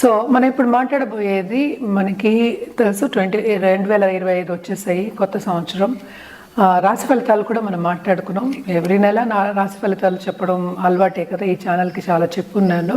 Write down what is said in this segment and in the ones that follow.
So మనం ఇప్పుడు మాట్లాడబోయేది మనకి తెలుసు ట్వంటీ రెండు వేల ఇరవై ఐదు వచ్చేసాయి కొత్త సంవత్సరం. రాశి ఫలితాలు కూడా మనం మాట్లాడుకున్నాం. ఎవ్రీ నెల నా రాశి ఫలితాలు చెప్పడం అలవాటే కదా ఈ ఛానల్కి చాలా చెప్పున్నాను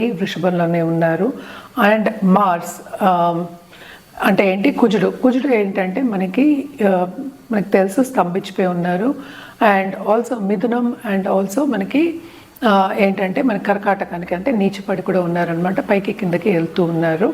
వృషభంలోనే ఉన్నారు. అండ్ మార్స్ అంటే ఏంటి? కుజుడు. కుజుడు ఏంటంటే మనకి మనకు మనకి తెలుసు స్తంభించిపోయి ఉన్నారు. అండ్ ఆల్సో మిథునం అండ్ ఆల్సో మనకి ఏంటంటే మన కర్కాటకానికి అంటే నీచిపడి కూడా ఉన్నారనమాట పైకి కిందకి వెళ్తూ ఉన్నారు.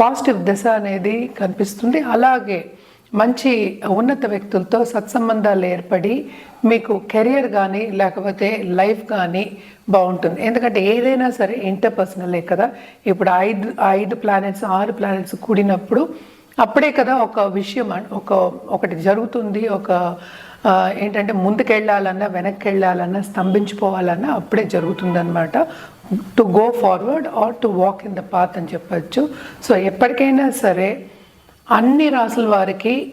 పాజిటివ్ దశ అనేది కనిపిస్తుంది. అలాగే మంచి ఉన్నత వ్యక్తులతో సత్సంబంధాలు ఏర్పడి మీకు కెరియర్ కానీ లేకపోతే లైఫ్ కానీ బాగుంటుంది. ఎందుకంటే ఏదైనా సరే ఇంటర్పర్సనలే కదా. ఇప్పుడు ఐదు ఐదు ప్లానెట్స్ ఆరు ప్లానెట్స్ కూడినప్పుడు అప్పుడే కదా ఒక విషయం ఒక ఒకటి జరుగుతుంది ఒక ఏంటంటే ముందుకెళ్ళాలన్నా వెనక్కి వెళ్ళాలన్నా స్తంభించిపోవాలన్నా అప్పుడే జరుగుతుందన్నమాట. To go forward or to walk in the path అని చెప్పచ్చు. సో ఎప్పటికైనా సరే అన్ని రాసుల వారికి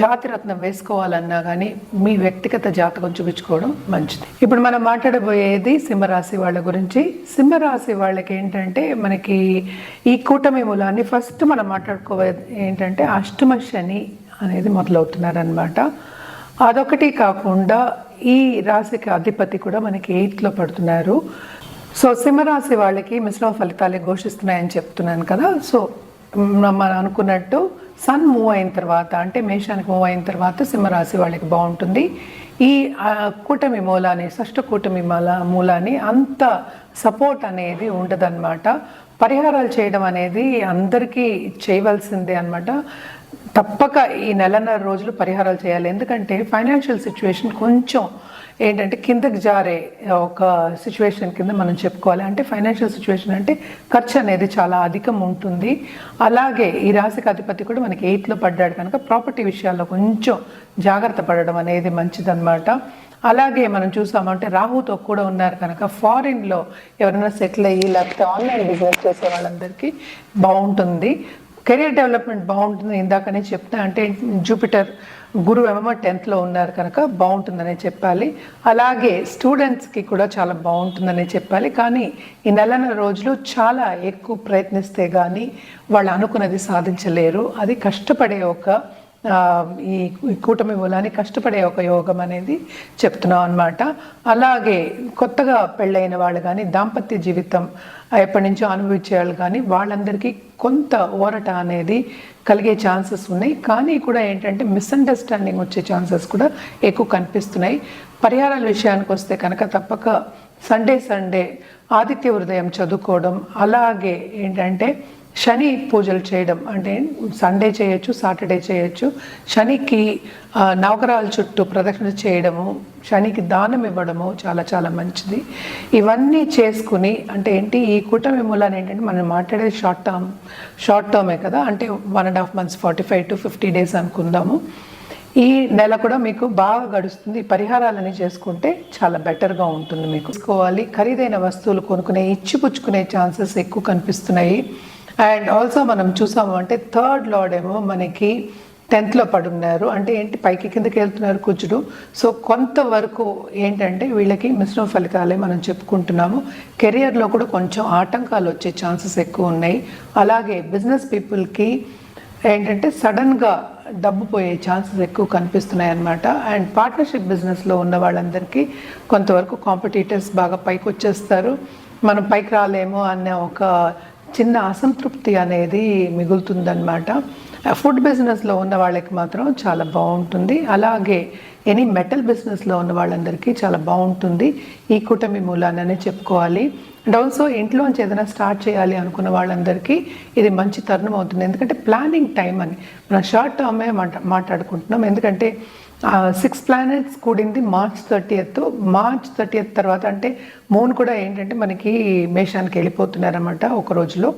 జాతిరత్నం వేసుకోవాలన్నా కానీ మీ వ్యక్తిగత జాతకం చూపించుకోవడం మంచిది. ఇప్పుడు మనం మాట్లాడబోయేది సింహరాశి వాళ్ళ గురించి. సింహరాశి వాళ్ళకి ఏంటంటే మనకి ఈ కూటమి మూలాన్ని ఫస్ట్ మనం మాట్లాడుకోవేది ఏంటంటే అష్టమ శని అనేది మొదలవుతున్నారనమాట అదొకటి కాకుండా ఈ రాశికి అధిపతి కూడా మనకి ఎయిత్లో పడుతున్నారు. సో సింహరాశి వాళ్ళకి మిశ్రమ ఫలితాలే ఘోషిస్తున్నాయని చెప్తున్నాను కదా. సో మనం అనుకున్నట్టు సన్ మూవ్ అయిన తర్వాత అంటే మేషానికి మూవ్ అయిన తర్వాత సింహరాశి వాళ్ళకి బాగుంటుంది. ఈ ఆ, కూటమి మూలాన్ని షష్ట కూటమి మూల మూలాన్ని అంత సపోర్ట్ అనేది ఉండదన్నమాట. పరిహారాలు చేయడం అనేది అందరికీ చేయవలసిందే అన్నమాట. తప్పక ఈ నెలన్నర రోజులు పరిహారాలు చేయాలి. ఎందుకంటే ఫైనాన్షియల్ సిచ్యువేషన్ కొంచెం ఏంటంటే కిందకి జారే ఒక సిచ్యువేషన్ కింద మనం చెప్పుకోవాలి. అంటే ఫైనాన్షియల్ సిచ్యువేషన్ అంటే ఖర్చు అనేది చాలా అధికం ఉంటుంది. అలాగే ఈ రాశికి అధిపతి కూడా మనకి ఎయిత్లో పడ్డాడు కనుక ప్రాపర్టీ విషయాల్లో కొంచెం జాగ్రత్త పడడం అనేది మంచిదన్నమాట. అలాగే మనం చూసామంటే రాహుతో కూడా ఉన్నారు కనుక ఫారిన్లో ఎవరైనా సెటిల్ అయ్యి లేకపోతే ఆన్లైన్ బిజినెస్ చేసే వాళ్ళందరికీ బాగుంటుంది. కెరియర్ డెవలప్మెంట్ బాగుంటుంది. ఇందాకనే చెప్తా అంటే జూపిటర్ గురువు ఏమో టెన్త్లో ఉన్నారు కనుక బాగుంటుందనే చెప్పాలి. అలాగే స్టూడెంట్స్కి కూడా చాలా బాగుంటుందనే చెప్పాలి. కానీ ఈ నెలన్నర రోజులు చాలా ఎక్కువ ప్రయత్నిస్తే కానీ వాళ్ళు అనుకున్నది సాధించలేరు. అది కష్టపడే ఒక ఈ కూటమి మూలాన్ని కష్టపడే ఒక యోగం అనేది చెప్తున్నాం అనమాట అలాగే కొత్తగా పెళ్ళైన వాళ్ళు కానీ దాంపత్య జీవితం ఎప్పటి నుంచో అనుభవించే వాళ్ళు కానీ వాళ్ళందరికీ కొంత ఊరట అనేది కలిగే ఛాన్సెస్ ఉన్నాయి. కానీ కూడా ఏంటంటే మిస్అండర్స్టాండింగ్ వచ్చే ఛాన్సెస్ కూడా ఎక్కువ కనిపిస్తున్నాయి. పరిహారాల విషయానికి వస్తే కనుక తప్పక సండే సండే ఆదిత్య హృదయం చదువుకోవడం అలాగే ఏంటంటే శని పూజలు చేయడం అంటే సండే చేయొచ్చు సాటర్డే చేయొచ్చు. శనికి నవగ్రహాల చుట్టూ ప్రదక్షిణ చేయడము శనికి దానం ఇవ్వడము చాలా చాలా మంచిది. ఇవన్నీ చేసుకుని అంటే ఏంటి ఈ కూటమి మూలాన్ని ఏంటంటే మనం మాట్లాడేది షార్ట్ టర్మ్ షార్ట్ టర్మే కదా అంటే one and half months forty five to fifty days అనుకుందాము. ఈ నెల కూడా మీకు బాగా గడుస్తుంది. పరిహారాలని చేసుకుంటే చాలా బెటర్గా ఉంటుంది మీకు. తీసుకోవాలి. ఖరీదైన వస్తువులు కొనుక్కునే ఇచ్చిపుచ్చుకునే ఛాన్సెస్ ఎక్కువ కనిపిస్తున్నాయి. అండ్ ఆల్సో మనం చూసాము అంటే థర్డ్ లార్డ్ ఏమో మనకి టెన్త్లో పడున్నారు. అంటే ఏంటి? పైకి కిందకి వెళ్తున్నారు కుజుడు. సో కొంతవరకు ఏంటంటే వీళ్ళకి మిశ్రమ ఫలితాలే మనం చెప్పుకుంటున్నాము. కెరియర్లో కూడా కొంచెం ఆటంకాలు వచ్చే ఛాన్సెస్ ఎక్కువ ఉన్నాయి. అలాగే బిజినెస్ పీపుల్కి ఏంటంటే సడన్గా డబ్బు పోయే ఛాన్సెస్ ఎక్కువ కనిపిస్తున్నాయి అన్నమాట. అండ్ పార్ట్నర్షిప్ బిజినెస్లో ఉన్న వాళ్ళందరికీ కొంతవరకు కాంపిటీటర్స్ బాగా పైకి వచ్చేస్తారు మనం పైకి రాలేమో అనే ఒక చిన్న అసంతృప్తి అనేది మిగులుతుందన్నమాట. ఫుడ్ బిజినెస్లో ఉన్న వాళ్ళకి మాత్రం చాలా బాగుంటుంది. అలాగే ఎనీ మెటల్ బిజినెస్లో ఉన్న వాళ్ళందరికీ చాలా బాగుంటుంది. ఈ కూటమి మూలాననే చెప్పుకోవాలి. అండ్ ఆల్సో ఇంట్లోంచి ఏదైనా స్టార్ట్ చేయాలి అనుకున్న వాళ్ళందరికీ ఇది మంచి తరుణం అవుతుంది. ఎందుకంటే ప్లానింగ్ టైం అని మనం షార్ట్ టర్మే మాట మాట్లాడుకుంటున్నాం. ఎందుకంటే సిక్స్ ప్లానెట్స్ కూడింది మార్చ్ థర్టీయత్ మార్చ్ థర్టీయత్ తర్వాత అంటే మూన్ కూడా ఏంటంటే మనకి మేషానికి వెళ్ళిపోతున్నారన్నమాట ఒక రోజులో.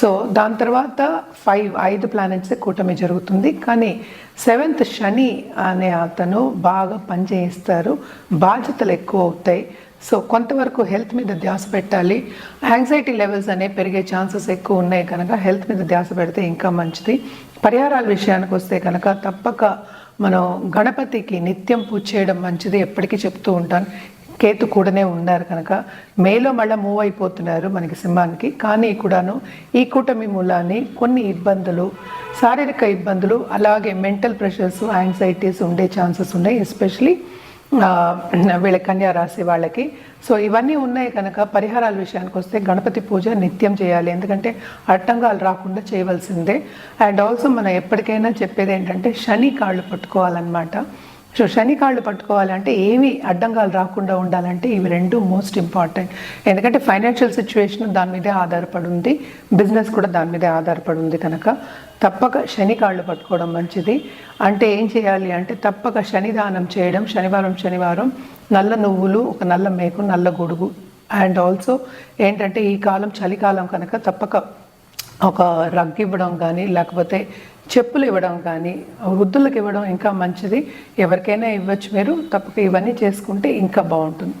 సో దాని తర్వాత ఫైవ్ ఐదు ప్లానెట్స్ కూటమి జరుగుతుంది. కానీ సెవెంత్ శని అనే అతను బాగా పనిచేయిస్తారు బాధ్యతలు ఎక్కువ అవుతాయి. సో కొంతవరకు హెల్త్ మీద ధ్యాస పెట్టాలి. యాంగ్జైటీ లెవెల్స్ అనేవి పెరిగే ఛాన్సెస్ ఎక్కువ ఉన్నాయి కనుక హెల్త్ మీద ధ్యాస పెడితే ఇంకా మంచిది. పరిహారాల విషయానికి వస్తే కనుక తప్పక మనం గణపతికి నిత్యం పూజ చేయడం మంచిది ఎప్పటికీ చెప్తూ ఉంటాను. కేతు కూడానే ఉన్నారు కనుక మేలో మళ్ళీ మూవ్ అయిపోతున్నారు మనకి సింహానికి. కానీ కూడాను ఈ కూటమి మూలాన్ని కొన్ని ఇబ్బందులు శారీరక ఇబ్బందులు అలాగే మెంటల్ ప్రెషర్స్ యాంగ్జైటీస్ ఉండే ఛాన్సెస్ ఉన్నాయి ఎస్పెషలీ వీళ్ళ కన్యా రాశి వాళ్ళకి. సో ఇవన్నీ ఉన్నాయి కనుక పరిహారాల విషయానికి వస్తే గణపతి పూజ నిత్యం చేయాలి. ఎందుకంటే అడ్డంగాలు రాకుండా చేయవలసిందే. అండ్ ఆల్సో మనం ఎప్పటికైనా చెప్పేది ఏంటంటే శని కాళ్ళు పట్టుకోవాలన్నమాట. సో శని కాళ్ళు పట్టుకోవాలంటే ఏవి అడ్డంగాలు రాకుండా ఉండాలంటే ఇవి రెండు మోస్ట్ ఇంపార్టెంట్ ఎందుకంటే ఫైనాన్షియల్ సిచ్యువేషన్ దాని మీదే ఆధారపడి ఉంది. బిజినెస్ కూడా దాని మీదే ఆధారపడి ఉంది కనుక తప్పక శని కాళ్ళు పట్టుకోవడం మంచిది. అంటే ఏం చేయాలి అంటే తప్పక శనిదానం చేయడం శనివారం శనివారం నల్ల నువ్వులు ఒక నల్ల మేకు నల్ల గొడుగు. అండ్ ఆల్సో ఏంటంటే ఈ కాలం చలికాలం కనుక తప్పక ఒక రగ్ ఇవ్వడం కానీ లేకపోతే చెప్పులు ఇవ్వడం కానీ వృద్ధులకు ఇవ్వడం ఇంకా మంచిది. ఎవరికైనా ఇవ్వచ్చు మీరు తప్పక ఇవన్నీ చేసుకుంటే ఇంకా బాగుంటుంది.